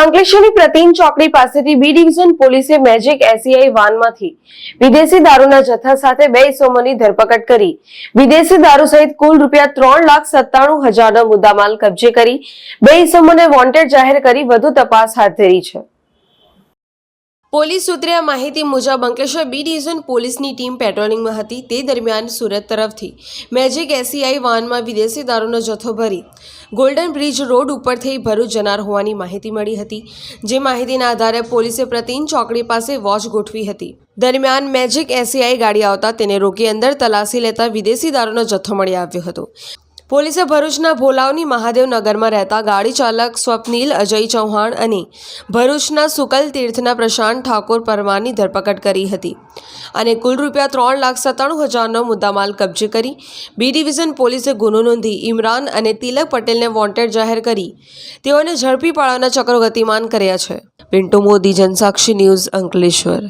અંકલેશ્વરની પ્રતિન ચોકડી પાસેથી B division પોલીસે મેજિક એસીઆઈ વાનમાંથી વિદેશી દારૂના જથ્થા સાથે બે ઇસમોની ધરપકડ કરી. વિદેશી દારૂ સહિત કુલ રૂપિયા ત્રણ લાખ સત્તાણું હજારનો મુદ્દામાલ કબજે કરી બે ઇસમોને વોન્ટેડ જાહેર કરી વધુ તપાસ હાથ ધરી છે. પોલીસ સૂત્રે આ માહિતી મુજબ અંકલેશ્વર બી ડિવિઝન પોલીસની ટીમ પેટ્રોલિંગમાં હતી. તે દરમિયાન સુરત તરફથી મેજિક એસીઆઈ વાનમાં વિદેશી દારૂનો જથ્થો ભરી ગોલ્ડન બ્રિજ રોડ ઉપરથી ભરૂચ જનાર હોવાની માહિતી મળી હતી, જે માહિતીના આધારે પોલીસે પ્રતિન ચોકડી પાસે વોચ ગોઠવી હતી. દરમિયાન મેજિક એસીઆઈ ગાડી આવતા તેને રોકી અંદર તલાશી લેતા વિદેશી દારૂનો જથ્થો મળી આવ્યો હતો. પોલીસે ભરૂચના ભોલાવની મહાદેવનગરમાં રહેતા ગાડી ચાલક સ્વપ્નિલ અજય ચૌહાણ અને ભરૂચના સુકલ તીર્થના પ્રશાંત ઠાકોર પરમારની ધરપકડ કરી હતી અને કુલ રૂપિયા ત્રણ લાખ સત્તાણું હજારનો મુદ્દામાલ કબજે કરી. બી ડિવિઝન પોલીસે ગુનો નોંધી ઇમરાન અને તિલક પટેલને વોન્ટેડ જાહેર કરી. તેઓને ઝડપી પાડવાના ચક્રો ગતિમાન કર્યા છે. પિન્ટુ મોદી, જનસાક્ષી ન્યૂઝ અંકલેશ્વર.